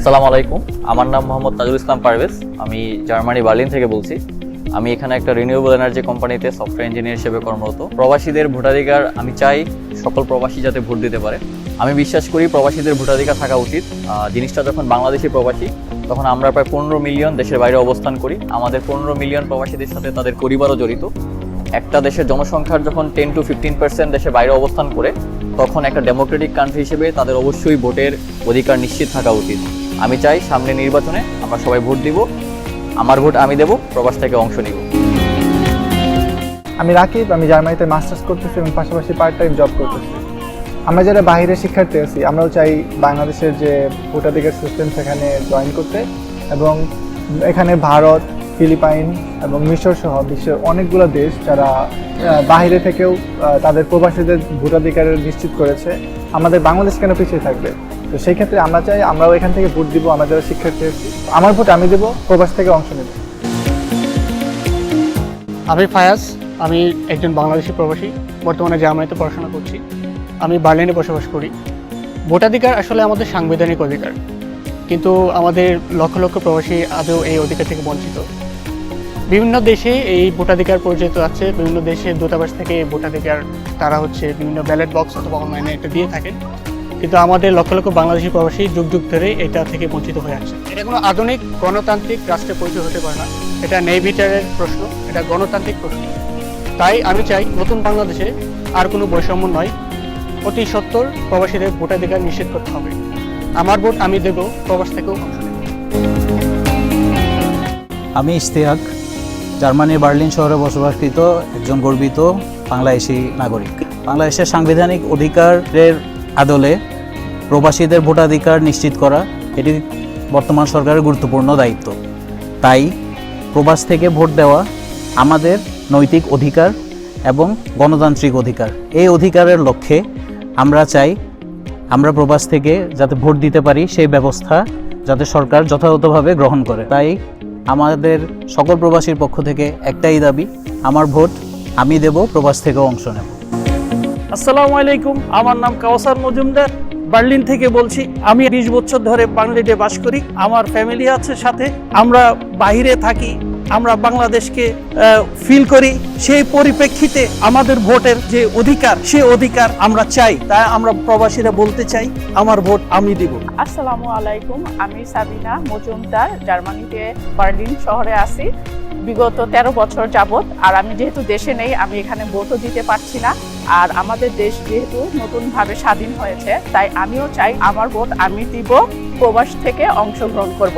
আসসালামু আলাইকুম। আমার নাম মোহাম্মদ তাজুল ইসলাম পারভেজ। আমি জার্মানি বার্লিন থেকে বলছি। আমি এখানে একটা রিনিউয়েবল এনার্জি কোম্পানিতে সফটওয়্যার ইঞ্জিনিয়ার হিসেবে কর্মরত। প্রবাসীদের ভোটাধিকার আমি চাই সকল প্রবাসী যাতে ভোট দিতে পারে। আমি বিশ্বাস করি প্রবাসীদের ভোটাধিকার থাকা উচিত। জিনিসটা যখন বাংলাদেশি প্রবাসী, তখন আমরা প্রায় পনেরো মিলিয়ন দেশের বাইরে অবস্থান করি। আমাদের পনেরো মিলিয়ন প্রবাসীদের সাথে তাদের পরিবারও জড়িত। একটা দেশের জনসংখ্যার যখন টেন টু ফিফটিন পার্সেন্ট দেশের বাইরে অবস্থান করে, তখন একটা ডেমোক্রেটিক কান্ট্রি হিসেবে তাদের অবশ্যই ভোটের অধিকার নিশ্চিত থাকা উচিত। আমি চাই সামনে নির্বাচনে আমরা সবাই ভোট দিব। আমার ভোট আমি দেব, প্রবাস থেকে অংশ নিব। আমি রাকিব, আমি জার্মানিতে মাস্টার্স করতেছি এবং পাশাপাশি পার্ট টাইম জব করতেছি। আমরা যারা বাইরের শিক্ষার্থী আছি, আমরাও চাই বাংলাদেশের যে ভোটাধিকার সিস্টেম সেখানে জয়েন করতে এবং এখানে ভারত, ফিলিপাইন এবং মিশর সহ বিশ্বের অনেকগুলো দেশ যারা বাইরে থেকেও তাদের প্রবাসীদের ভোটাধিকার নিশ্চিত করেছে। আমাদের বাংলাদেশ কেন পিছিয়ে থাকবে? তো সেই ক্ষেত্রে আমরা চাই, আমরাও এখান থেকে ভোট দিব, আমরা যারা শিক্ষার্থী আমার ভোট আমি দেবো, প্রবাস থেকে অংশ নেব। আমি ফায়াজ, আমি একজন বাংলাদেশি প্রবাসী, বর্তমানে জার্মানিতে পড়াশোনা করছি। আমি বার্লিনে বসবাস করি। ভোটাধিকার আসলে আমাদের সাংবিধানিক অধিকার, কিন্তু আমাদের লক্ষ লক্ষ প্রবাসী আজও এই অধিকার থেকে বঞ্চিত। বিভিন্ন দেশে এই ভোটাধিকার পরিচিত আছে বিভিন্ন দেশে দূতাবাস থেকে ভোটাধিকার তারা হচ্ছে বিভিন্ন ব্যালট বক্স অথবা অনলাইনে এটা দিয়ে থাকেন কিন্তু আমাদের লক্ষ লক্ষ বাংলাদেশি প্রবাসী যুগ যুগ ধরে এটা থেকে বঞ্চিত হয়ে আছে। এটা কোনো আধুনিক গণতান্ত্রিক রাষ্ট্রে পরিচয় হতে পারে না। এটা নেই বিচারের প্রশ্ন, এটা গণতান্ত্রিক প্রশ্ন। তাই আমি চাই নতুন বাংলাদেশে আর কোনো বৈষম্য নয়। অতি সত্তর প্রবাসীদের ভোটাধিকার নিষেধ করতে হবে। আমার ভোট আমি দেব, প্রবাস থেকেও অংশ নেব। আমি ইশতিয়াক, জার্মানির বার্লিন শহরে বসবাসকৃত একজন গর্বিত বাংলাদেশি নাগরিক। বাংলাদেশের সাংবিধানিক অধিকারের আদলে প্রবাসীদের ভোটাধিকার নিশ্চিত করা এটি বর্তমান সরকারের গুরুত্বপূর্ণ দায়িত্ব। তাই প্রবাস থেকে ভোট দেওয়া আমাদের নৈতিক অধিকার এবং গণতান্ত্রিক অধিকার। এই অধিকারের লক্ষ্যে আমরা চাই আমরা প্রবাস থেকে যাতে ভোট দিতে পারি সেই ব্যবস্থা যাতে সরকার যথাযথভাবে গ্রহণ করে। তাই আমাদের সকল প্রবাসীর পক্ষ থেকে একটাই দাবি, আমার ভোট আমি দেব, প্রবাস থেকেও অংশ নেব। আসসালামু আলাইকুম। আমার নাম কাওসার মজুমদার। বার্লিন থেকে বলছি, আমি বিশ বছর ধরে বাংলাদেশে বাস করি। আমার ফ্যামিলি আছে সাথে। আমরা বাইরে থাকি, আমরা বাংলাদেশকে ফিল করি। সেই পরিপ্রেক্ষিতে আমাদের ভোটের যে অধিকার, সে অধিকার আমরা চাই। তাই আমরা প্রবাসীরা বলতে চাই, আমার ভোট আমি দিব। আসসালামু আলাইকুম, আমি সাবিনা মজুমদার, জার্মানিতে বার্লিন শহরে আছি। বিগত তেরো বছর যাবত আর আমি যেহেতু দেশে নেই, আমি এখানে ভোটও দিতে পারছি না। আর আমাদের দেশ যেহেতু নতুনভাবে স্বাধীন হয়েছে, তাই আমিও চাই আমার ভোট আমি দিব প্রবাস থেকে অংশগ্রহণ করব।